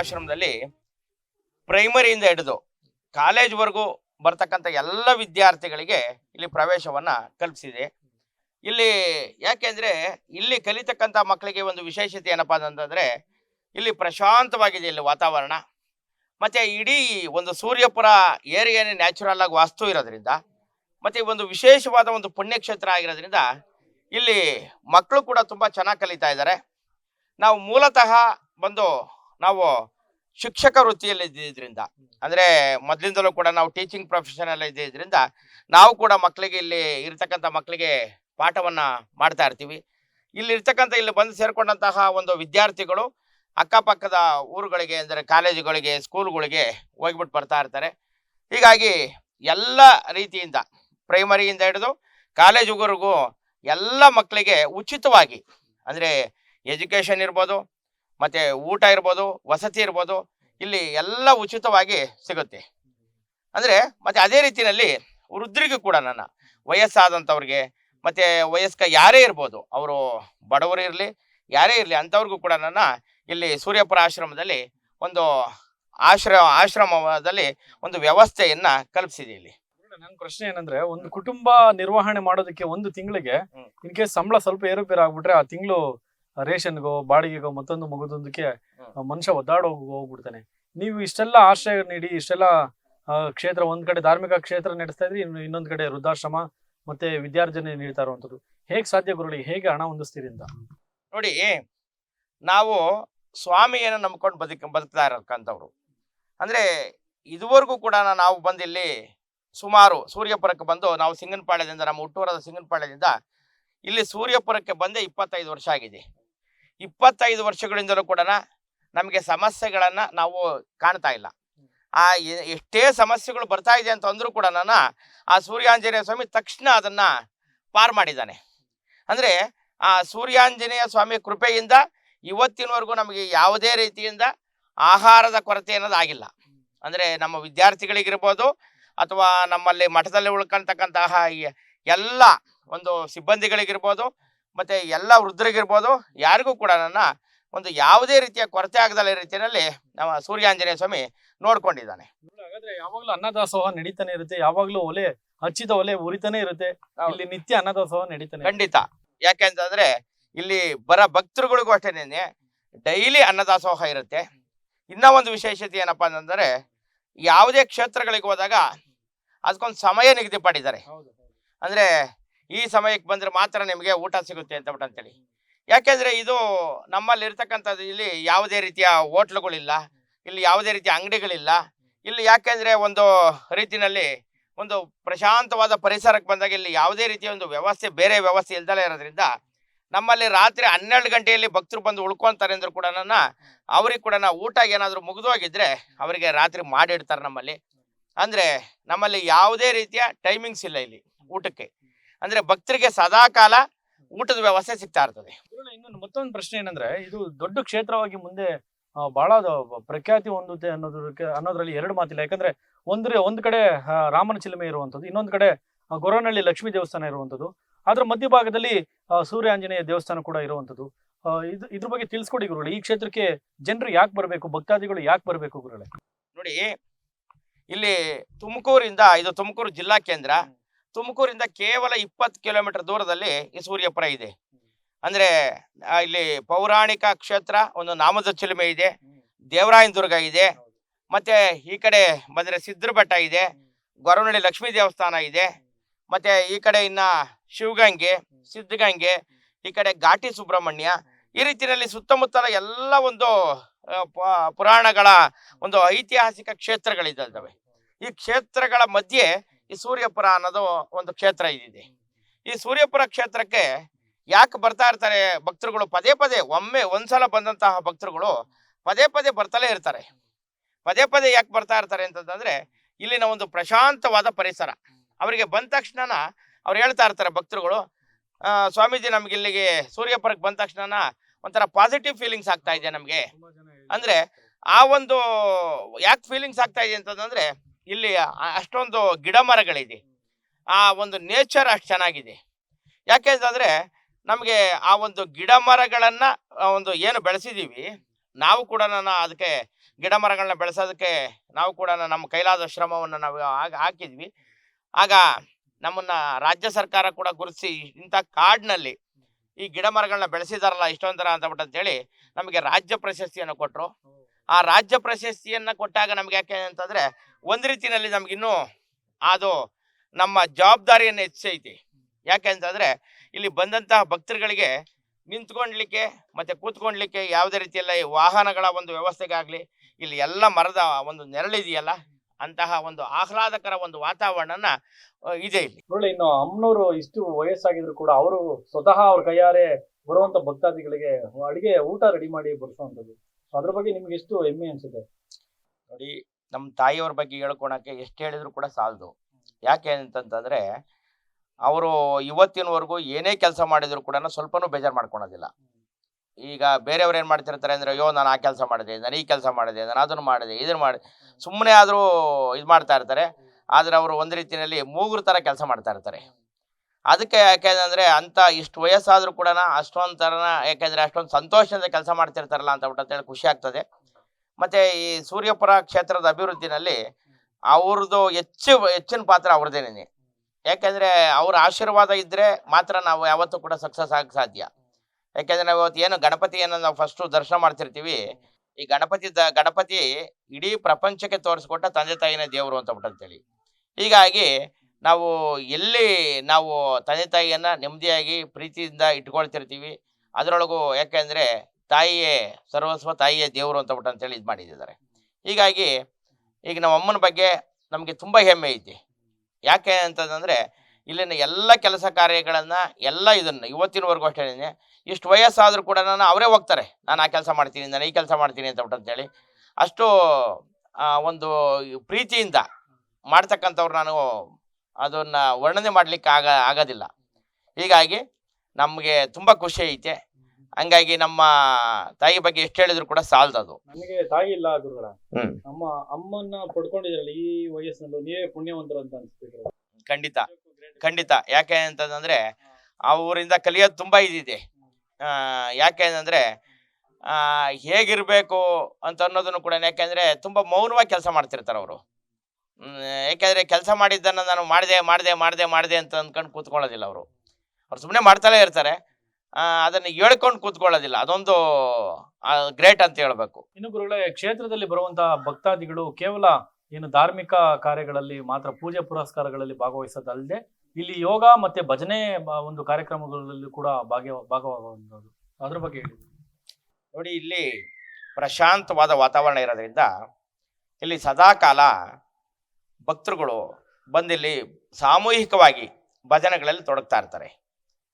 ಆಶ್ರಮದಲ್ಲಿ ಪ್ರೈಮರಿಯಿಂದ ಹಿಡಿದು ಕಾಲೇಜ್ವರೆಗೂ ಬರ್ತಕ್ಕಂಥ ಎಲ್ಲ ವಿದ್ಯಾರ್ಥಿಗಳಿಗೆ ಇಲ್ಲಿ ಪ್ರವೇಶವನ್ನು ಕಲ್ಪಿಸಿದೆ. ಇಲ್ಲಿ ಯಾಕೆಂದರೆ ಇಲ್ಲಿ ಕಲಿತಕ್ಕಂಥ ಮಕ್ಕಳಿಗೆ ಒಂದು ವಿಶೇಷತೆ ಏನಪ್ಪ ಅಂತಂದರೆ ಇಲ್ಲಿ ಪ್ರಶಾಂತವಾಗಿದೆ ಇಲ್ಲಿ ವಾತಾವರಣ. ಮತ್ತು ಇಡೀ ಒಂದು ಸೂರ್ಯಪುರ ಏರಿಯಾನೇ ನ್ಯಾಚುರಲ್ ಆಗಿ ವಾಸ್ತು ಇರೋದ್ರಿಂದ, ಮತ್ತು ಒಂದು ವಿಶೇಷವಾದ ಒಂದು ಪುಣ್ಯಕ್ಷೇತ್ರ ಆಗಿರೋದ್ರಿಂದ ಇಲ್ಲಿ ಮಕ್ಕಳು ಕೂಡ ತುಂಬ ಚೆನ್ನಾಗಿ ಕಲಿತಾ ಇದ್ದಾರೆ. ನಾವು ಮೂಲತಃ ಬಂದು ನಾವು ಶಿಕ್ಷಕ ವೃತ್ತಿಯಲ್ಲಿ ಇದ್ದಿದ್ದರಿಂದ ಅಂದ್ರೆ ಮೊದಲಿಂದಲೂ ಕೂಡ ನಾವು ಟೀಚಿಂಗ್ ಪ್ರೊಫೆಷನ್ ಅಲ್ಲಿ ಇದ್ದಿದ್ರಿಂದ ನಾವು ಕೂಡ ಮಕ್ಕಳಿಗೆ ಇಲ್ಲಿ ಇರ್ತಕ್ಕಂಥ ಮಕ್ಕಳಿಗೆ ಪಾಠವನ್ನ ಮಾಡ್ತಾ ಇರ್ತೀವಿ. ಇಲ್ಲಿ ಇರ್ತಕ್ಕಂಥ, ಇಲ್ಲಿ ಬಂದು ಸೇರ್ಕೊಂಡಂತಹ ಒಂದು ವಿದ್ಯಾರ್ಥಿಗಳು ಅಕ್ಕಪಕ್ಕದ ಊರುಗಳಿಗೆ, ಅಂದರೆ ಕಾಲೇಜುಗಳಿಗೆ ಸ್ಕೂಲ್ಗಳಿಗೆ ಹೋಗ್ಬಿಟ್ಟು ಬರ್ತಾ ಇರ್ತಾರೆ. ಹೀಗಾಗಿ ಎಲ್ಲ ರೀತಿಯಿಂದ ಪ್ರೈಮರಿಯಿಂದ ಹಿಡಿದು ಕಾಲೇಜುವರೆಗೂ ಎಲ್ಲ ಮಕ್ಕಳಿಗೆ ಉಚಿತವಾಗಿ, ಅಂದರೆ ಎಜುಕೇಷನ್ ಇರ್ಬೋದು ಮತ್ತು ಊಟ ಇರ್ಬೋದು ವಸತಿ ಇರ್ಬೋದು ಇಲ್ಲಿ ಎಲ್ಲ ಉಚಿತವಾಗಿ ಸಿಗುತ್ತೆ ಅಂದರೆ ಮತ್ತು ಅದೇ ರೀತಿಯಲ್ಲಿ ವೃದ್ಧರಿಗೂ ಕೂಡ ನನ್ನ ವಯಸ್ಸಾದಂಥವ್ರಿಗೆ ಮತ್ತು ವಯಸ್ಕ ಯಾರೇ ಇರ್ಬೋದು ಅವರು ಬಡವರು ಇರಲಿ ಯಾರೇ ಇರಲಿ ಅಂಥವ್ರಿಗೂ ಕೂಡ ನನ್ನ ಇಲ್ಲಿ ಸೂರ್ಯಪುರ ಆಶ್ರಮದಲ್ಲಿ ಒಂದು ಆಶ್ರ ಆಶ್ರಮದಲ್ಲಿ ಒಂದು ವ್ಯವಸ್ಥೆಯನ್ನು ಕಲ್ಪಿಸಿದೆ ಇಲ್ಲಿ ನನ್ನ ಪ್ರಶ್ನೆ ಏನಂದ್ರೆ ಒಂದು ಕುಟುಂಬ ನಿರ್ವಹಣೆ ಮಾಡೋದಕ್ಕೆ ಒಂದು ತಿಂಗಳಿಗೆ. ಇನ್ ಕೇಸ್ ಸಂಬಳ ಸ್ವಲ್ಪ ಏರುಪೇರು ಆಗ್ಬಿಟ್ರೆ ಆ ತಿಂಗಳು ರೇಷನ್ಗೋ ಬಾಡಿಗೆಗೋ ಮತ್ತೊಂದು ಮಗದೊಂದಕ್ಕೆ ಮನುಷ್ಯ ಒದ್ದಾಡೋ ಹೋಗ್ಬಿಡ್ತಾನೆ. ನೀವು ಇಷ್ಟೆಲ್ಲ ಆಶ್ರಯ ನೀಡಿ ಇಷ್ಟೆಲ್ಲ ಕ್ಷೇತ್ರ ಒಂದ್ ಕಡೆ ಧಾರ್ಮಿಕ ಕ್ಷೇತ್ರ ನಡೆಸ್ತಾ ಇದ್ರಿ ಇನ್ನು ಇನ್ನೊಂದ್ ಕಡೆ ವೃದ್ಧಾಶ್ರಮ ಮತ್ತೆ ವಿದ್ಯಾರ್ಜನೆ ನೀಡ್ತಾ ಇರುವಂತದ್ದು ಹೇಗ್ ಸಾಧ್ಯ ಗುರುಳಿ ಹೇಗೆ ಹಣ ಹೊಂದಿಸ್ತೀರಿ ಅಂತ? ನೋಡಿ ನಾವು ಸ್ವಾಮಿಯನ್ನು ನಂಬ್ಕೊಂಡು ಬದುಕ ಬದುಕ್ತಾ ಇರಕ್ಕಂಥವ್ರು ಅಂದ್ರೆ ಇದುವರೆಗೂ ಕೂಡ ನಾವು ಬಂದು ಇಲ್ಲಿ ಸುಮಾರು ಸೂರ್ಯಪುರಕ್ಕೆ ಬಂದು ನಾವು ಸಿಂಗನಪಾಳ್ಯದಿಂದ ನಮ್ಮ ಹುಟ್ಟೂರದ ಸಿಂಗನಪಾಳ್ಯದಿಂದ ಇಲ್ಲಿ ಸೂರ್ಯಪುರಕ್ಕೆ ಬಂದೇ ಇಪ್ಪತ್ತೈದು ವರ್ಷ ಆಗಿದೆ. ಇಪ್ಪತ್ತೈದು ವರ್ಷಗಳಿಂದಲೂ ಕೂಡ ನಮಗೆ ಸಮಸ್ಯೆಗಳನ್ನು ನಾವು ಕಾಣ್ತಾ ಇಲ್ಲ. ಆ ಎಷ್ಟೇ ಸಮಸ್ಯೆಗಳು ಬರ್ತಾ ಇದೆ ಅಂತ ಅಂದ್ರೂ ಕೂಡ ನಾನು ಆ ಸೂರ್ಯಾಂಜನೇಯ ಸ್ವಾಮಿ ತಕ್ಷಣ ಅದನ್ನು ಪಾರ್ ಮಾಡಿದ್ದಾನೆ. ಅಂದರೆ ಆ ಸೂರ್ಯಾಂಜನೇಯ ಸ್ವಾಮಿ ಕೃಪೆಯಿಂದ ಇವತ್ತಿನವರೆಗೂ ನಮಗೆ ಯಾವುದೇ ರೀತಿಯಿಂದ ಆಹಾರದ ಕೊರತೆ ಅನ್ನೋದು ಆಗಿಲ್ಲ. ಅಂದರೆ ನಮ್ಮ ವಿದ್ಯಾರ್ಥಿಗಳಿಗಿರ್ಬೋದು ಅಥವಾ ನಮ್ಮಲ್ಲಿ ಮಠದಲ್ಲಿ ಉಳ್ಕೊಂತಕ್ಕಂತಹ ಎಲ್ಲ ಒಂದು ಸಿಬ್ಬಂದಿಗಳಿಗಿರ್ಬೋದು ಮತ್ತೆ ಎಲ್ಲ ವೃದ್ಧರಿಗಿರ್ಬೋದು ಯಾರಿಗೂ ಕೂಡ ನನ್ನ ಒಂದು ಯಾವುದೇ ರೀತಿಯ ಕೊರತೆ ಆಗದಲ್ಲ ರೀತಿಯಲ್ಲಿ ನಮ್ಮ ಸೂರ್ಯಾಂಜನೇಯ ಸ್ವಾಮಿ ನೋಡ್ಕೊಂಡಿದ್ದಾನೆ. ಹಾಗಾದ್ರೆ ಯಾವಾಗ್ಲೂ ಅನ್ನದಾಸೋಹ ನಡೀತಾನೆ ಇರುತ್ತೆ ಯಾವಾಗ್ಲೂ ಒಲೆ ಹಚ್ಚಿದ ಒಲೆ ಉರಿತಾನೆ ಇರುತ್ತೆ ಇಲ್ಲಿ ನಿತ್ಯ ಅನ್ನದಾಸೋಹ ನಡೀತಾನೆ ಖಂಡಿತ. ಯಾಕೆ ಅಂತಂದ್ರೆ ಇಲ್ಲಿ ಬರ ಭಕ್ತರುಗಳಿಗೂ ಅಷ್ಟೇನೆ ಡೈಲಿ ಅನ್ನದಾಸೋಹ ಇರುತ್ತೆ. ಇನ್ನ ಒಂದು ವಿಶೇಷತೆ ಏನಪ್ಪಾ ಅಂತಂದ್ರೆ ಯಾವುದೇ ಕ್ಷೇತ್ರಗಳಿಗೆ ಹೋದಾಗ ಅದಕ್ಕೊಂದು ಸಮಯ ನಿಗದಿಪಡಿದ್ದಾರೆ. ಅಂದ್ರೆ ಈ ಸಮಯಕ್ಕೆ ಬಂದರೆ ಮಾತ್ರ ನಿಮಗೆ ಊಟ ಸಿಗುತ್ತೆ ಅಂತ ಬಿಟ್ಟು ಅಂತೇಳಿ ಯಾಕೆಂದರೆ ಇದು ನಮ್ಮಲ್ಲಿ ಇರ್ತಕ್ಕಂಥದ್ದು ಇಲ್ಲಿ ಯಾವುದೇ ರೀತಿಯ ಹೋಟ್ಲುಗಳಿಲ್ಲ, ಇಲ್ಲಿ ಯಾವುದೇ ರೀತಿಯ ಅಂಗಡಿಗಳಿಲ್ಲ. ಇಲ್ಲಿ ಯಾಕೆಂದರೆ ಒಂದು ರೀತಿಯಲ್ಲಿ ಒಂದು ಪ್ರಶಾಂತವಾದ ಪರಿಸರಕ್ಕೆ ಬಂದಾಗ ಇಲ್ಲಿ ಯಾವುದೇ ರೀತಿಯ ಒಂದು ವ್ಯವಸ್ಥೆ, ಬೇರೆ ವ್ಯವಸ್ಥೆ ಇಲ್ದಲೇ ಇರೋದ್ರಿಂದ ನಮ್ಮಲ್ಲಿ ರಾತ್ರಿ ಹನ್ನೆರಡು ಗಂಟೆಯಲ್ಲಿ ಭಕ್ತರು ಬಂದು ಉಳ್ಕೊಂತಾರೆ ಅಂದರೂ ಕೂಡ ನನ್ನ ಅವ್ರಿಗೆ ಕೂಡ ನಾವು ಊಟ ಏನಾದರೂ ಮುಗಿದೋಗಿದ್ರೆ ಅವರಿಗೆ ರಾತ್ರಿ ಮಾಡಿಡ್ತಾರೆ ನಮ್ಮಲ್ಲಿ. ಅಂದರೆ ನಮ್ಮಲ್ಲಿ ಯಾವುದೇ ರೀತಿಯ ಟೈಮಿಂಗ್ಸ್ ಇಲ್ಲ ಇಲ್ಲಿ ಊಟಕ್ಕೆ. ಅಂದ್ರೆ ಭಕ್ತರಿಗೆ ಸದಾ ಕಾಲ ಊಟದ ವ್ಯವಸ್ಥೆ ಸಿಗ್ತಾ ಇರ್ತದೆ. ಇನ್ನೊಂದು ಮತ್ತೊಂದು ಪ್ರಶ್ನೆ ಏನಂದ್ರೆ ಇದು ದೊಡ್ಡ ಕ್ಷೇತ್ರವಾಗಿ ಮುಂದೆ ಬಹಳ ಪ್ರಖ್ಯಾತಿ ಹೊಂದುತ್ತೆ ಅನ್ನೋದಕ್ಕೆ ಅನ್ನೋದ್ರಲ್ಲಿ ಎರಡು ಮಾತಿಲ್ಲ. ಯಾಕಂದ್ರೆ ಒಂದ್ರೆ ಒಂದ್ ಕಡೆ ರಾಮನ ಚಿಲುಮೆ ಇರುವಂತದ್ದು ಇನ್ನೊಂದ್ ಕಡೆ ಗೊರವನಹಳ್ಳಿ ಲಕ್ಷ್ಮೀ ದೇವಸ್ಥಾನ ಇರುವಂತದ್ದು ಅದ್ರ ಮಧ್ಯಭಾಗದಲ್ಲಿ ಸೂರ್ಯ ಆಂಜನೇಯ ದೇವಸ್ಥಾನ ಕೂಡ ಇರುವಂತದ್ದು ಇದು ಇದ್ರ ಬಗ್ಗೆ ತಿಳಿಸ್ಕೊಡಿ ಗುರುಗಳೇ ಈ ಕ್ಷೇತ್ರಕ್ಕೆ ಜನರು ಯಾಕೆ ಬರಬೇಕು ಭಕ್ತಾದಿಗಳು ಯಾಕೆ ಬರಬೇಕು ಗುರುಗಳೇ? ನೋಡಿ ಇಲ್ಲಿ ತುಮಕೂರಿಂದ ಇದು ತುಮಕೂರು ಜಿಲ್ಲಾ ಕೇಂದ್ರ ತುಮಕೂರಿಂದ ಕೇವಲ ಇಪ್ಪತ್ತು ಕಿಲೋಮೀಟರ್ ದೂರದಲ್ಲಿ ಈ ಸೂರ್ಯಪುರ ಇದೆ. ಅಂದ್ರೆ ಇಲ್ಲಿ ಪೌರಾಣಿಕ ಕ್ಷೇತ್ರ, ಒಂದು ನಾಮದ ಚಿಲುಮೆ ಇದೆ ದೇವರಾಯನ ದುರ್ಗ ಇದೆ, ಮತ್ತೆ ಈ ಕಡೆ ಬಂದ್ರೆ ಸಿದ್ರ ಬೆಟ್ಟ ಇದೆ, ಗೊರವನಹಳ್ಳಿ ಲಕ್ಷ್ಮೀ ದೇವಸ್ಥಾನ ಇದೆ, ಮತ್ತೆ ಈ ಕಡೆ ಇನ್ನ ಶಿವಗಂಗೆ, ಸಿದ್ಧಗಂಗೆ, ಈ ಕಡೆ ಘಾಟಿ ಸುಬ್ರಹ್ಮಣ್ಯ, ಈ ರೀತಿಯಲ್ಲಿ ಸುತ್ತಮುತ್ತಲ ಎಲ್ಲ ಒಂದು ಪುರಾಣಗಳ ಒಂದು ಐತಿಹಾಸಿಕ ಕ್ಷೇತ್ರಗಳಿದ್ದಾವೆ. ಈ ಕ್ಷೇತ್ರಗಳ ಮಧ್ಯೆ ಈ ಸೂರ್ಯಪುರ ಅನ್ನೋದು ಒಂದು ಕ್ಷೇತ್ರ ಇದಿದೆ. ಈ ಸೂರ್ಯಪುರ ಕ್ಷೇತ್ರಕ್ಕೆ ಯಾಕೆ ಬರ್ತಾ ಇರ್ತಾರೆ ಭಕ್ತರುಗಳು? ಪದೇ ಪದೇ ಒಮ್ಮೆ ಒಂದ್ಸಲ ಬಂದಂತಹ ಭಕ್ತರುಗಳು ಪದೇ ಪದೇ ಬರ್ತಲೇ ಇರ್ತಾರೆ. ಪದೇ ಪದೇ ಯಾಕೆ ಬರ್ತಾ ಇರ್ತಾರೆ ಅಂತಂದ್ರೆ ಇಲ್ಲಿನ ಒಂದು ಪ್ರಶಾಂತವಾದ ಪರಿಸರ. ಅವರಿಗೆ ಬಂದ ತಕ್ಷಣ ಅವ್ರು ಹೇಳ್ತಾ ಇರ್ತಾರೆ ಭಕ್ತರುಗಳು ಸ್ವಾಮೀಜಿ ನಮ್ಗೆ ಇಲ್ಲಿಗೆ ಸೂರ್ಯಪುರಕ್ಕೆ ಬಂದ ತಕ್ಷಣ ಒಂಥರ ಪಾಸಿಟಿವ್ ಫೀಲಿಂಗ್ಸ್ ಆಗ್ತಾ ಇದೆ ನಮಗೆ. ಅಂದ್ರೆ ಆ ಒಂದು ಯಾಕೆ ಫೀಲಿಂಗ್ಸ್ ಆಗ್ತಾ ಇದೆ ಅಂತಂದ್ರೆ ಇಲ್ಲಿ ಅಷ್ಟೊಂದು ಗಿಡ ಮರಗಳಿದೆ ಆ ಒಂದು ನೇಚರ್ ಅಷ್ಟು ಚೆನ್ನಾಗಿದೆ. ಯಾಕೆ ಅಂತಂದ್ರೆ ನಮಗೆ ಆ ಒಂದು ಗಿಡ ಮರಗಳನ್ನು ಒಂದು ಏನು ಬೆಳೆಸಿದ್ದೀವಿ ನಾವು ಕೂಡ ನಾನು ಅದಕ್ಕೆ ಗಿಡ ಮರಗಳನ್ನ ಬೆಳೆಸೋದಕ್ಕೆ ನಾವು ಕೂಡ ನಮ್ಮ ಕೈಲಾದ ಶ್ರಮವನ್ನು ನಾವು ಆಗ, ಹಾಕಿದ್ವಿ. ಆಗ ನಮ್ಮನ್ನು ರಾಜ್ಯ ಸರ್ಕಾರ ಕೂಡ ಗುರುತಿಸಿ ಇಂಥ ಕಾಡಿನಲ್ಲಿ ಈ ಗಿಡ ಮರಗಳನ್ನ ಬೆಳೆಸಿದಾರಲ್ಲ ಇಷ್ಟೊಂದರ ಅಂತ ಅಂತೇಳಿ ನಮಗೆ ರಾಜ್ಯ ಪ್ರಶಸ್ತಿಯನ್ನು ಕೊಟ್ಟರು ಆ ರಾಜ್ಯ ಪ್ರಶಸ್ತಿಯನ್ನ ಕೊಟ್ಟಾಗ ನಮ್ಗೆ ಯಾಕೆ ಅಂತಂದ್ರೆ ಒಂದ್ ರೀತಿನಲ್ಲಿ ನಮ್ಗಿನ್ನೂ ಅದು ನಮ್ಮ ಜವಾಬ್ದಾರಿಯನ್ನು ಹೆಚ್ಚೈತಿ. ಯಾಕೆ ಅಂತಂದ್ರೆ ಇಲ್ಲಿ ಬಂದಂತಹ ಭಕ್ತರುಗಳಿಗೆ ನಿಂತ್ಕೊಂಡ್ಲಿಕ್ಕೆ ಮತ್ತೆ ಕೂತ್ಕೊಂಡ್ಲಿಕ್ಕೆ ಯಾವುದೇ ರೀತಿಯಲ್ಲ ಈ ವಾಹನಗಳ ಒಂದು ವ್ಯವಸ್ಥೆಗಾಗ್ಲಿ, ಇಲ್ಲಿ ಎಲ್ಲ ಮರದ ಒಂದು ನೆರಳಿದೆಯಲ್ಲ ಅಂತಹ ಒಂದು ಆಹ್ಲಾದಕರ ಒಂದು ವಾತಾವರಣನ ಇದೆ ಇಲ್ಲಿ. ಇನ್ನು ಅಮ್ಮನವರು ಇಷ್ಟು ವಯಸ್ಸಾಗಿದ್ರು ಕೂಡ ಅವರು ಸ್ವತಃ ಅವ್ರ ಕೈಯಾರೆ ಬರುವಂತ ಭಕ್ತಾದಿಗಳಿಗೆ ಅಡಿಗೆ ಊಟ ರೆಡಿ ಮಾಡಿ ಅದ್ರ ಬಗ್ಗೆ ನಿಮ್ಗೆ ಎಷ್ಟು ಹೆಮ್ಮೆ ಅನ್ಸುತ್ತೆ? ನೋಡಿ ನಮ್ಮ ತಾಯಿಯವ್ರ ಬಗ್ಗೆ ಹೇಳ್ಕೊಳಕ್ಕೆ ಎಷ್ಟು ಹೇಳಿದ್ರು ಕೂಡ ಸಾಲದು. ಯಾಕೆ ಅಂತಂತಂದ್ರೆ ಅವರು ಇವತ್ತಿನವರೆಗೂ ಏನೇ ಕೆಲಸ ಮಾಡಿದ್ರು ಕೂಡ ಸ್ವಲ್ಪನೂ ಬೇಜಾರು ಮಾಡ್ಕೊಳೋದಿಲ್ಲ. ಈಗ ಬೇರೆಯವ್ರು ಏನು ಮಾಡ್ತಿರ್ತಾರೆ ಅಂದ್ರೆ ಅಯ್ಯೋ ನಾನು ಆ ಕೆಲಸ ಮಾಡಿದೆ ನಾನು ಈ ಕೆಲಸ ಮಾಡಿದೆ ನಾನು ಅದನ್ನು ಮಾಡಿದೆ ಇದನ್ನ ಮಾಡಿ ಸುಮ್ಮನೆ ಆದರೂ ಇದು ಮಾಡ್ತಾ ಇರ್ತಾರೆ. ಆದರೆ ಅವರು ಒಂದು ರೀತಿಯಲ್ಲಿ ಮೂಗುರು ಥರ ಕೆಲಸ ಮಾಡ್ತಾ ಇರ್ತಾರೆ. ಅದಕ್ಕೆ ಯಾಕೆಂದ್ರೆ ಅಂತ ಇಷ್ಟು ವಯಸ್ಸಾದರೂ ಕೂಡ ಅಷ್ಟೊಂದು ಥರನ ಯಾಕೆಂದ್ರೆ ಅಷ್ಟೊಂದು ಸಂತೋಷದಿಂದ ಕೆಲಸ ಮಾಡ್ತಿರ್ತಾರಲ್ಲ ಅಂತ ಬಿಟ್ಟು ಅಂತೇಳಿ ಖುಷಿ ಆಗ್ತದೆ. ಮತ್ತೆ ಈ ಸೂರ್ಯಪುರ ಕ್ಷೇತ್ರದ ಅಭಿವೃದ್ಧಿನಲ್ಲಿ ಅವ್ರದ್ದು ಹೆಚ್ಚು, ಹೆಚ್ಚಿನ ಪಾತ್ರ ಅವ್ರದ್ದೇನೆ ಯಾಕೆಂದ್ರೆ ಅವ್ರ ಆಶೀರ್ವಾದ ಇದ್ದರೆ ಮಾತ್ರ ನಾವು ಯಾವತ್ತೂ ಕೂಡ ಸಕ್ಸಸ್ ಆಗಕ್ಕೆ ಸಾಧ್ಯ. ಯಾಕೆಂದ್ರೆ ನಾವು ಇವತ್ತು ಏನು ಗಣಪತಿಯನ್ನು ನಾವು ಫಸ್ಟು ದರ್ಶನ ಮಾಡ್ತಿರ್ತೀವಿ. ಈ ಗಣಪತಿ ದ, ಗಣಪತಿ ಇಡೀ ಪ್ರಪಂಚಕ್ಕೆ ತೋರಿಸ್ಕೊಟ್ಟ ತಂದೆ ತಾಯಿನೇ ದೇವರು ಅಂತ ಬಿಟ್ಟು ಅಂತೇಳಿ ಹೀಗಾಗಿ ನಾವು ಎಲ್ಲಿ ನಾವು ತಂದೆ ತಾಯಿಯನ್ನ ನೆಮ್ಮದಿಯಾಗಿ ಪ್ರೀತಿಯಿಂದ ಇಟ್ಕೊಳ್ತಿರ್ತೀವಿ, ಅದರೊಳಗೂ ಯಾಕೆಂದ್ರೆ ತಾಯಿಯೇ ಸರ್ವಸ್ವ, ತಾಯಿಯೇ ದೇವರು ಅಂತ ಬಿಟ್ಟು ಅಂತೇಳಿ ಇದು ಮಾಡಿದ್ದಾರೆ ಹೀಗಾಗಿ ಈಗ ನಮ್ಮ ಅಮ್ಮನ ಬಗ್ಗೆ ನಮಗೆ ತುಂಬ ಹೆಮ್ಮೆ ಐತಿ. ಯಾಕೆ ಅಂತಂದ್ರೆ ಇಲ್ಲಿನ ಎಲ್ಲ ಕೆಲಸ ಕಾರ್ಯಗಳನ್ನ ಎಲ್ಲ ಇದನ್ನ ಇವತ್ತಿನವರೆಗೂ ಅಷ್ಟೇ ಇಷ್ಟು ವಯಸ್ಸಾದರೂ ಕೂಡ ನಾನು ಅವರೇ ಹೋಗ್ತಾರೆ, ನಾನು ಆ ಕೆಲಸ ಮಾಡ್ತೀನಿ, ನಾನು ಈ ಕೆಲಸ ಮಾಡ್ತೀನಿ ಅಂತ ಬಿಟ್ಟು ಅಂತೇಳಿ. ಅಷ್ಟು ಒಂದು ಪ್ರೀತಿಯಿಂದ ಮಾಡ್ತಕ್ಕಂಥವ್ರು ನಾನು ಅದನ್ನ ವರ್ಣನೆ ಮಾಡ್ಲಿಕ್ಕೆ ಆಗ ಆಗೋದಿಲ್ಲ. ಹೀಗಾಗಿ ನಮಗೆ ತುಂಬ ಖುಷಿ ಐತೆ. ಹಂಗಾಗಿ ನಮ್ಮ ತಾಯಿ ಬಗ್ಗೆ ಎಷ್ಟು ಹೇಳಿದ್ರು ಕೂಡ ಸಾಲದದು ನನಗೆ ತಾಯಿ ಇಲ್ಲ ಗುರುಗಳ. ನಮ್ಮ ಅಮ್ಮ ಅಮ್ಮನ್ನ ಪಡ್ಕೊಂಡಿದ್ರಲ್ಲ ಈ ವಯಸ್ಸಿನಲ್ಲೂ ನೀವೇ ಪುಣ್ಯವಂತರು ಅಂತ ಅನ್ಸ್ತಿದ್ರು ಖಂಡಿತ ಖಂಡಿತ. ಯಾಕೆ ಅಂತಂದ್ರೆ ಅವರಿಂದ ಕಲಿಯೋದು ತುಂಬಾ ಇದಿದೆ. ಆ, ಯಾಕೆ ಅಂತಂದ್ರೆ ಆ, ಹೇಗಿರ್ಬೇಕು ಅಂತ ಅನ್ನೋದನ್ನು ಕೂಡ ಯಾಕೆಂದ್ರೆ ತುಂಬಾ ಮೌನವಾಗಿ ಕೆಲಸ ಮಾಡ್ತಿರ್ತಾರೆ ಅವರು ಯಾಕೆಂದ್ರೆ ಕೆಲಸ ಮಾಡಿದ್ದನ್ನು ನಾನು ಮಾಡಿದೆ ಮಾಡಿದೆ ಮಾಡಿದೆ ಮಾಡಿದೆ ಅಂತ ಅಂದ್ಕೊಂಡು ಕೂತ್ಕೊಳ್ಳೋದಿಲ್ಲ ಅವರು. ಅವ್ರು ಸುಮ್ಮನೆ ಮಾಡ್ತಾನೆ ಇರ್ತಾರೆ. ಅದನ್ನು ಹೇಳ್ಕೊಂಡು ಕೂತ್ಕೊಳ್ಳೋದಿಲ್ಲ. ಅದೊಂದು ಗ್ರೇಟ್ ಅಂತ ಹೇಳಬೇಕು. ಇನ್ನು ಗುರುಗಳೇ ಕ್ಷೇತ್ರದಲ್ಲಿ ಬರುವಂತಹ ಭಕ್ತಾದಿಗಳು ಕೇವಲ ಏನು ಧಾರ್ಮಿಕ ಕಾರ್ಯಗಳಲ್ಲಿ ಮಾತ್ರ ಪೂಜೆ ಪುರಸ್ಕಾರಗಳಲ್ಲಿ ಭಾಗವಹಿಸೋದಲ್ಲದೆ ಇಲ್ಲಿ ಯೋಗ ಮತ್ತೆ ಭಜನೆ ಒಂದು ಕಾರ್ಯಕ್ರಮಗಳಲ್ಲಿ ಕೂಡ ಭಾಗ್ಯ ಭಾಗವಾಗುವಂಥದ್ದು. ಅದ್ರ ಬಗ್ಗೆ ಹೇಳಿ. ನೋಡಿ ಇಲ್ಲಿ ಪ್ರಶಾಂತವಾದ ವಾತಾವರಣ ಇರೋದ್ರಿಂದ ಇಲ್ಲಿ ಸದಾಕಾಲ ಭಕ್ತರುಗಳು ಬಂದಿಲ್ಲಿ ಸಾಮೂಹಿಕವಾಗಿ ಭಜನೆಗಳಲ್ಲಿ ತೊಡಗ್ತಾ ಇರ್ತಾರೆ.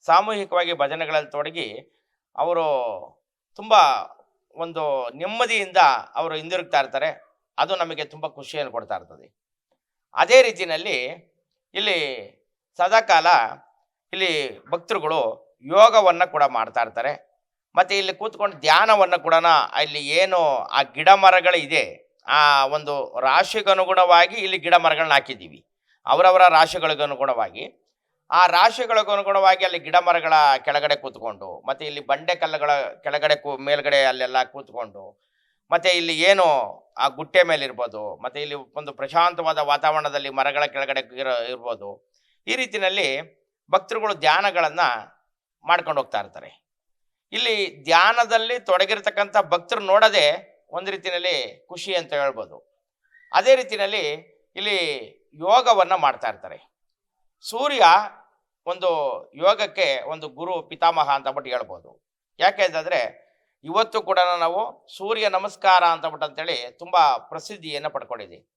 ಸಾಮೂಹಿಕವಾಗಿ ಭಜನೆಗಳಲ್ಲಿ ತೊಡಗಿ ಅವರು ತುಂಬ ಒಂದು ನೆಮ್ಮದಿಯಿಂದ ಅವರು ಹಿಂದಿರುಗ್ತಾ ಇರ್ತಾರೆ. ಅದು ನಮಗೆ ತುಂಬ ಖುಷಿಯನ್ನು ಕೊಡ್ತಾ ಇರ್ತದೆ. ಅದೇ ರೀತಿಯಲ್ಲಿ ಇಲ್ಲಿ ಸದಾಕಾಲ ಇಲ್ಲಿ ಭಕ್ತರುಗಳು ಯೋಗವನ್ನು ಕೂಡ ಮಾಡ್ತಾ ಇರ್ತಾರೆ. ಮತ್ತು ಇಲ್ಲಿ ಕೂತ್ಕೊಂಡು ಧ್ಯಾನವನ್ನು ಕೂಡ ಇಲ್ಲಿ ಏನು ಆ ಗಿಡ ಮರಗಳಿದೆ ಆ ಒಂದು ರಾಶಿಗನುಗುಣವಾಗಿ ಇಲ್ಲಿ ಗಿಡ ಮರಗಳನ್ನ ಹಾಕಿದ್ದೀವಿ. ಅವರವರ ರಾಶಿಗಳಿಗನುಗುಣವಾಗಿ. ಆ ರಾಶಿಗಳಿಗನುಗುಣವಾಗಿ ಅಲ್ಲಿ ಗಿಡ ಮರಗಳ ಕೆಳಗಡೆ ಕೂತ್ಕೊಂಡು, ಮತ್ತೆ ಇಲ್ಲಿ ಬಂಡೆ ಕಲ್ಲುಗಳ ಕೆಳಗಡೆ ಕೂ, ಮೇಲ್ಗಡೆ ಅಲ್ಲೆಲ್ಲ ಕೂತ್ಕೊಂಡು, ಮತ್ತೆ ಇಲ್ಲಿ ಏನು ಆ ಗುಟ್ಟೆ ಮೇಲೆ ಇರ್ಬೋದು ಮತ್ತೆ ಇಲ್ಲಿ ಒಂದು ಪ್ರಶಾಂತವಾದ ವಾತಾವರಣದಲ್ಲಿ ಮರಗಳ ಕೆಳಗಡೆ ಇರೋ, ಇರ್ಬೋದು. ಈ ರೀತಿಯಲ್ಲಿ ಭಕ್ತರುಗಳು ಧ್ಯಾನಗಳನ್ನು ಮಾಡ್ಕೊಂಡು ಹೋಗ್ತಾ ಇರ್ತಾರೆ. ಇಲ್ಲಿ ಧ್ಯಾನದಲ್ಲಿ ತೊಡಗಿರ್ತಕ್ಕಂಥ ಭಕ್ತರು ನೋಡದೆ ಒಂದು ರೀತಿಯಲ್ಲಿ ಖುಷಿ ಅಂತ ಹೇಳ್ಬೋದು. ಅದೇ ರೀತಿಯಲ್ಲಿ ಇಲ್ಲಿ ಯೋಗವನ್ನು ಮಾಡ್ತಾ ಇರ್ತಾರೆ. ಸೂರ್ಯ ಒಂದು ಯೋಗಕ್ಕೆ ಒಂದು ಗುರು ಪಿತಾಮಹ ಅಂತ ಬಿಟ್ಟು ಹೇಳ್ಬೋದು. ಯಾಕೆ ಅಂತಂದರೆ ಇವತ್ತು ಕೂಡ ನಾವು ಸೂರ್ಯ ನಮಸ್ಕಾರ ಅಂತ ಬಿಟ್ಟು ಅಂತೇಳಿ ತುಂಬ ಪ್ರಸಿದ್ಧಿಯನ್ನು ಪಡ್ಕೊಂಡಿದ್ದೀವಿ.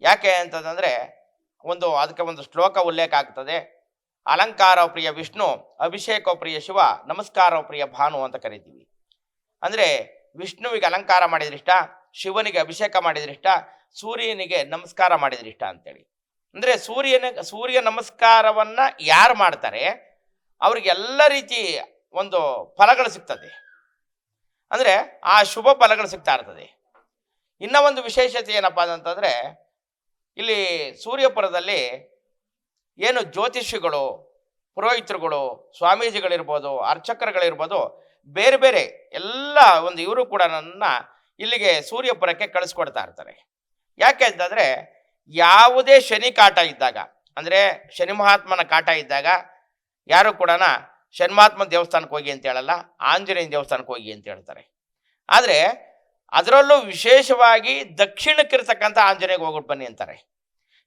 ಯಾಕೆ ಅಂತಂದರೆ ಒಂದು ಅದಕ್ಕೆ ಒಂದು ಶ್ಲೋಕ ಉಲ್ಲೇಖ ಆಗ್ತದೆ. ಅಲಂಕಾರ ಪ್ರಿಯ ವಿಷ್ಣು, ಅಭಿಷೇಕ ಪ್ರಿಯ ಶಿವ, ನಮಸ್ಕಾರ ಪ್ರಿಯ ಭಾನು ಅಂತ ಕರಿತೀವಿ. ಅಂದ್ರೆ ವಿಷ್ಣುವಿಗೆ ಅಲಂಕಾರ ಮಾಡಿದ್ರಿಷ್ಟ ಶಿವನಿಗೆ ಅಭಿಷೇಕ ಮಾಡಿದ್ರಿಷ್ಟ ಸೂರ್ಯನಿಗೆ ನಮಸ್ಕಾರ ಮಾಡಿದ್ರಿಷ್ಟ ಅಂತೇಳಿ. ಅಂದರೆ ಸೂರ್ಯನ, ಸೂರ್ಯ ನಮಸ್ಕಾರವನ್ನ ಯಾರು ಮಾಡ್ತಾರೆ? ಅವ್ರಿಗೆಲ್ಲ ರೀತಿ ಒಂದು ಫಲಗಳು ಸಿಗ್ತದೆ. ಅಂದರೆ ಆ ಶುಭ ಫಲಗಳು ಸಿಗ್ತಾ ಇರ್ತದೆ. ಇನ್ನ ಒಂದು ವಿಶೇಷತೆ ಏನಪ್ಪ ಅಂತಂದರೆ, ಇಲ್ಲಿ ಸೂರ್ಯಪುರದಲ್ಲಿ ಏನು ಜ್ಯೋತಿಷಿಗಳು, ಪುರೋಹಿತರುಗಳು, ಸ್ವಾಮೀಜಿಗಳಿರ್ಬೋದು, ಅರ್ಚಕರುಗಳಿರ್ಬೋದು ಬೇರೆ ಬೇರೆ ಎಲ್ಲ ಒಂದು ಇವರು ಕೂಡ ನನ್ನ ಇಲ್ಲಿಗೆ ಸೂರ್ಯಪುರಕ್ಕೆ ಕಳಿಸ್ಕೊಡ್ತಾ ಇರ್ತಾರೆ. ಯಾಕೆ ಅಂತಂದರೆ ಯಾವುದೇ ಶನಿ ಕಾಟ ಇದ್ದಾಗ, ಅಂದರೆ ಶನಿ ಮಹಾತ್ಮನ ಕಾಟ ಇದ್ದಾಗ ಯಾರು ಕೂಡ ಶನ್ಮಾತ್ಮ ದೇವಸ್ಥಾನಕ್ಕೆ ಹೋಗಿ ಅಂತ ಹೇಳಲ್ಲ ಆಂಜನೇಯ ದೇವಸ್ಥಾನಕ್ಕೆ ಹೋಗಿ ಅಂತ ಹೇಳ್ತಾರೆ. ಆದರೆ ಅದರಲ್ಲೂ ವಿಶೇಷವಾಗಿ ದಕ್ಷಿಣಕ್ಕಿರ್ತಕ್ಕಂಥ ಆಂಜನೇಯಗೆ ಹೋಗ್ಬಿಟ್ಟು ಬನ್ನಿ ಅಂತಾರೆ.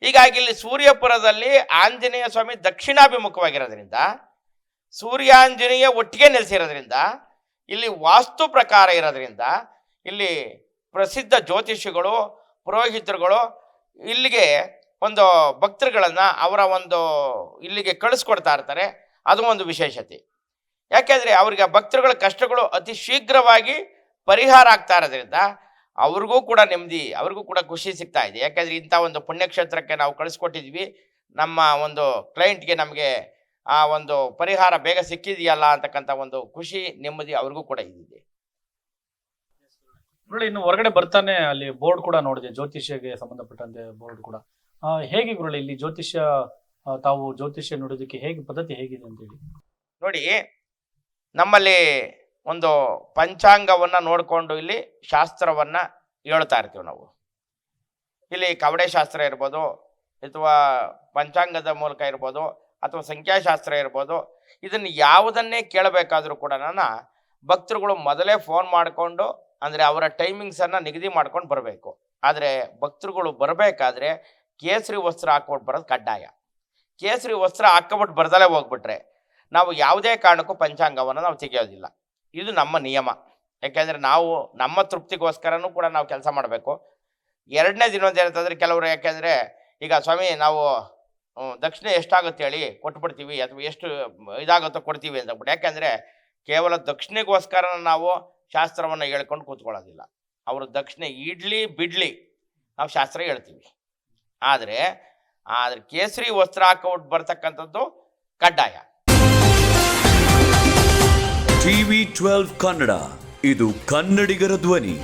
ಹೀಗಾಗಿ ಇಲ್ಲಿ ಸೂರ್ಯಪುರದಲ್ಲಿ ಆಂಜನೇಯ ಸ್ವಾಮಿ ದಕ್ಷಿಣಾಭಿಮುಖವಾಗಿರೋದ್ರಿಂದ, ಸೂರ್ಯಾಂಜನೇಯ ಒಟ್ಟಿಗೆ ನೆಲೆಸಿರೋದ್ರಿಂದ ಇಲ್ಲಿ ವಾಸ್ತು ಪ್ರಕಾರ ಇರೋದ್ರಿಂದ ಇಲ್ಲಿ ಪ್ರಸಿದ್ಧ ಜ್ಯೋತಿಷಿಗಳು, ಪುರೋಹಿತರುಗಳು ಇಲ್ಲಿಗೆ ಒಂದು ಭಕ್ತರುಗಳನ್ನು ಅವರ ಒಂದು ಇಲ್ಲಿಗೆ ಕಳಿಸ್ಕೊಡ್ತಾ ಇರ್ತಾರೆ. ಅದು ಒಂದು ವಿಶೇಷತೆ. ಯಾಕೆಂದರೆ ಅವರಿಗೆ ಭಕ್ತರುಗಳ ಕಷ್ಟಗಳು ಅತಿ ಶೀಘ್ರವಾಗಿ ಪರಿಹಾರ ಆಗ್ತಾ ಇರೋದ್ರಿಂದ ಅವ್ರಿಗೂ ಕೂಡ ನೆಮ್ಮದಿ, ಅವ್ರಿಗೂ ಕೂಡ ಖುಷಿ ಸಿಗ್ತಾ ಇದೆ. ಯಾಕೆಂದರೆ ಇಂಥ ಒಂದು ಪುಣ್ಯಕ್ಷೇತ್ರಕ್ಕೆ ನಾವು ಕಳಿಸ್ಕೊಟ್ಟಿದ್ವಿ ನಮ್ಮ ಒಂದು ಕ್ಲೈಂಟ್ಗೆ ನಮಗೆ ಆ ಒಂದು ಪರಿಹಾರ ಬೇಗ ಸಿಕ್ಕಿದೆಯಲ್ಲ ಅಂತಕ್ಕಂಥ ಒಂದು ಖುಷಿ ನೆಮ್ಮದಿ ಅವ್ರಿಗೂ ಕೂಡ ಇದಿದೆ ಗುರುಳಿ ಇನ್ನು ಹೊರಗಡೆ ಬರ್ತಾನೆ ಅಲ್ಲಿ ಬೋರ್ಡ್ ಕೂಡ ನೋಡಿದೆ ಜ್ಯೋತಿಷ್ಯಗೆ ಸಂಬಂಧಪಟ್ಟಂತೆ ಬೋರ್ಡ್ ಕೂಡ. ಹೇಗೆ ಗುರುಳಿ ಇಲ್ಲಿ ಜ್ಯೋತಿಷ್ಯ ತಾವು ಜ್ಯೋತಿಷ್ಯ ನೋಡೋದಕ್ಕೆ ಹೇಗೆ ಪದ್ಧತಿ ಹೇಗಿದೆ ಅಂತ ಹೇಳಿ. ನೋಡಿ ನಮ್ಮಲ್ಲಿ ಒಂದು ಪಂಚಾಂಗವನ್ನು ನೋಡಿಕೊಂಡು ಇಲ್ಲಿ ಶಾಸ್ತ್ರವನ್ನು ಹೇಳ್ತಾ ಇರ್ತೀವಿ ನಾವು. ಇಲ್ಲಿ ಕವಡೆ ಶಾಸ್ತ್ರ ಇರ್ಬೋದು ಅಥವಾ ಪಂಚಾಂಗದ ಮೂಲಕ ಇರ್ಬೋದು ಅಥವಾ ಸಂಖ್ಯಾಶಾಸ್ತ್ರ ಇರ್ಬೋದು, ಇದನ್ನು ಯಾವುದನ್ನೇ ಕೇಳಬೇಕಾದ್ರೂ ಕೂಡ ನಾನು ಭಕ್ತರುಗಳು ಮೊದಲೇ ಫೋನ್ ಮಾಡಿಕೊಂಡು, ಅಂದರೆ ಅವರ ಟೈಮಿಂಗ್ಸನ್ನು ನಿಗದಿ ಮಾಡ್ಕೊಂಡು ಬರಬೇಕು. ಆದರೆ ಭಕ್ತರುಗಳು ಬರಬೇಕಾದ್ರೆ ಕೇಸರಿ ವಸ್ತ್ರ ಹಾಕ್ಬಿಟ್ಟು ಬರೋದು ಕಡ್ಡಾಯ. ಕೇಸರಿ ವಸ್ತ್ರ ಹಾಕ್ಕೊಬಿಟ್ಟು ಬರ್ದಲೇ ಹೋಗ್ಬಿಟ್ರೆ ನಾವು ಯಾವುದೇ ಕಾರಣಕ್ಕೂ ಪಂಚಾಂಗವನ್ನು ನಾವು ತೆಗೆಯೋದಿಲ್ಲ. ಇದು ನಮ್ಮ ನಿಯಮ. ಯಾಕೆಂದರೆ ನಾವು ನಮ್ಮ ತೃಪ್ತಿಗೋಸ್ಕರನೂ ಕೂಡ ನಾವು ಕೆಲಸ ಮಾಡಬೇಕು. ಎರಡನೇ ದಿನ ಒಂದು ಏನಂತಂದರೆ ಕೆಲವರು ಯಾಕೆಂದರೆ, ಈಗ ಸ್ವಾಮಿ ನಾವು ದಕ್ಷಿಣ ಎಷ್ಟಾಗುತ್ತೆ ಹೇಳಿ ಕೊಟ್ಬಿಡ್ತೀವಿ ಅಥವಾ ಎಷ್ಟು ಇದಾಗುತ್ತೋ ಕೊಡ್ತೀವಿ ಅಂತ ಯಾಕೆಂದರೆ ಕೇವಲ ದಕ್ಷಿಣೆಗೋಸ್ಕರ ನಾವು ಶಾಸ್ತ್ರವನ್ನು ಹೇಳ್ಕೊಂಡು ಕೂತ್ಕೊಳ್ಳೋದಿಲ್ಲ. ಅವರು ದಕ್ಷಿಣ ಇಡ್ಲಿ ಬಿಡ್ಲಿ ನಾವು ಶಾಸ್ತ್ರ ಹೇಳ್ತೀವಿ. ಆದರೆ ಆದರೆ ಕೇಸರಿ ವಸ್ತ್ರ ಹಾಕೊಂಡು ಬರ್ತಕ್ಕಂಥದ್ದು ಕಡ್ಡಾಯ. ಟಿವಿ ಟ್ವೆಲ್ವ್ ಕನ್ನಡ, ಇದು ಕನ್ನಡಿಗರ ಧ್ವನಿ.